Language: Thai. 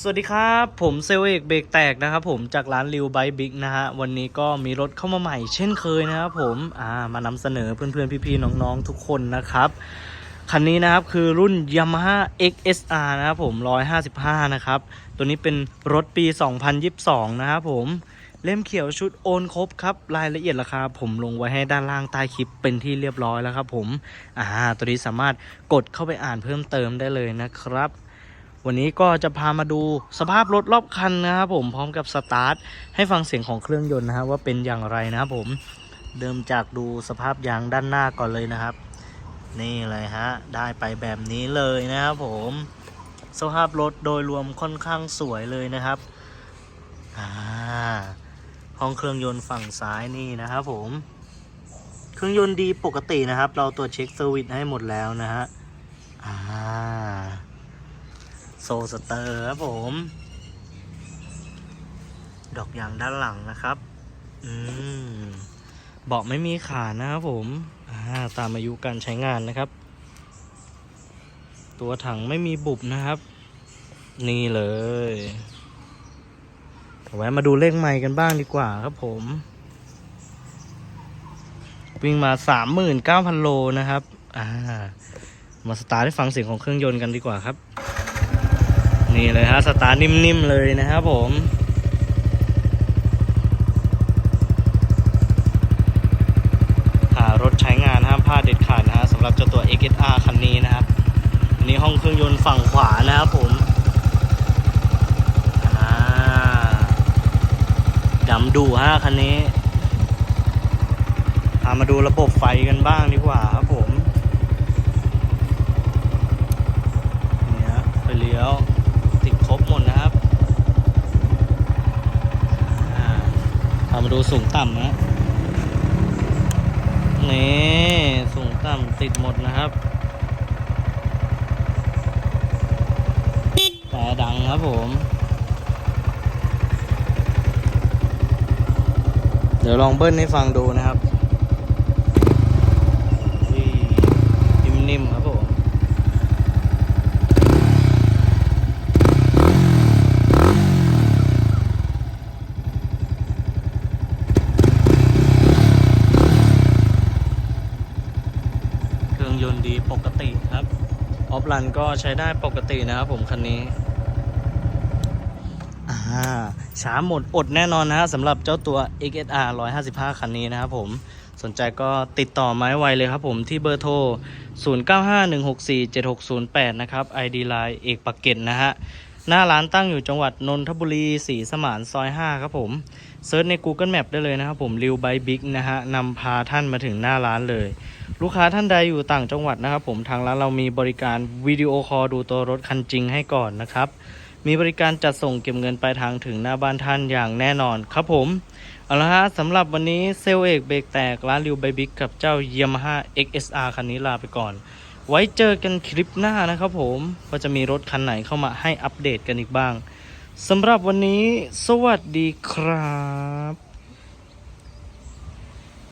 สวัสดีครับ ผมเซลเอกเบรกแตกนะครับผมจากร้านริวไบบิ๊กนะฮะวันนี้ก็มีรถเข้ามาใหม่เช่นเคยนะครับผมอ่ามานำเสนอเพื่อนๆ พี่ๆ น้องๆ ทุกคนนะครับคันนี้นะครับคือรุ่น Yamaha XSR นะครับผม 155 นะครับ ตัวนี้เป็นรถปี 2022 นะครับผมเล่มเขียวชุดโอนครบครับรายละเอียดราคาผมลงไว้ให้ด้านล่างใต้คลิปเป็นที่เรียบร้อยแล้วครับผมอ่าตัวนี้สามารถกดเข้าไปอ่านเพิ่มเติมได้เลยนะครับ วันนี้ก็จะพามาดูสภาพรถรอบคันนะครับผมพร้อมกับสตาร์ทให้ฟังเสียงของเครื่องยนต์นะครับว่าเป็นอย่างไรนะครับผมเดิมจากดูสภาพยางด้านหน้าก่อนเลยนะครับ นี่เลยฮะได้ไปแบบนี้เลยนะครับผมสภาพรถโดยรวมค่อนข้างสวยเลยนะครับอ่าห้องเครื่องยนต์ฝั่งซ้ายนี่นะครับผมเครื่องยนต์ดีปกตินะครับ เราตรวจเช็คเซอร์วิสให้หมดแล้วนะฮะอ่า โซสเตอร์ครับผม ดอกยางด้านหลังนะครับ อืมเบาะไม่มีขานะครับผมาตามอายุการใช้งานนะครับ ตัวถังไม่มีบุบนะครับ นี่เลยเอาไว้มาดูเลขใหม่กันบ้างดีกว่าครับผม วิ่งมา39,000โลนะครับ อ่า มาสตาร์ทให้ฟังเสียงของเครื่องยนต์กันดีกว่าครับ นี่เลยฮะสตาร์นิ่มๆเลยนะครับผมหารถใช้งานห้ามพลาดเด็ดขาดนะฮะสำหรับเจ้าตัว XSR คันนี้นะครับอันนี้ห้องเครื่องยนต์ฝั่งขวานะครับผมดำดูฮะคันนี้ามาดูระบบไฟกันบ้างดีกว่าครับผมนี่ฮะไปเลี้ยว ติดครบหมดนะครับอ่าพา มาดูสูงต่ำนะนี่สูงต่ำติดหมดนะครับแต่ดังครับผม เดี๋ยวลองเบิ้ลให้ฟังดูนะครับนิ่มๆครับผม เครื่องยนต์ดี ปกติครับ ออฟลันก็ใช้ได้ปกตินะครับผมคันนี้อ่าช้าหมดอดแน่นอนนะฮะสำหรับเจ้าตัว XSR 155 คันนี้นะครับผมสนใจก็ติดต่อไม้ไวเลยครับผมที่เบอร์โทร 0951647608 นะครับ ID Line เอกปักเก็ตนะฮะ หน้าร้านตั้งอยู่จังหวัดนนทบุรีศรีสมานซอย 5 ครับผมเซิร์ชใน Google Map ได้เลยนะครับผมริวไบบิ๊กนะฮะนำพาท่านมาถึงหน้าร้านเลย ลูกค้าท่านใดอยู่ต่างจังหวัดนะครับผมทางร้านเรามีบริการวิดีโอคอลดูตัวรถคันจริงให้ก่อนนะครับมีบริการจัดส่งเก็บเงินปลายทางถึงหน้าบ้านท่านอย่างแน่นอนครับผมเอาละฮะสำหรับวันนี้เซลเอกเบรกแตกร้านริวไบบิ๊กกับเจ้า Yamaha XSR คันนี้ลาไปก่อน ไว้เจอกันคลิปหน้านะครับผมว่าจะมีรถคันไหนเข้ามาให้อัปเดตกันอีกบ้างสำหรับวันนี้ สวัสดีครับ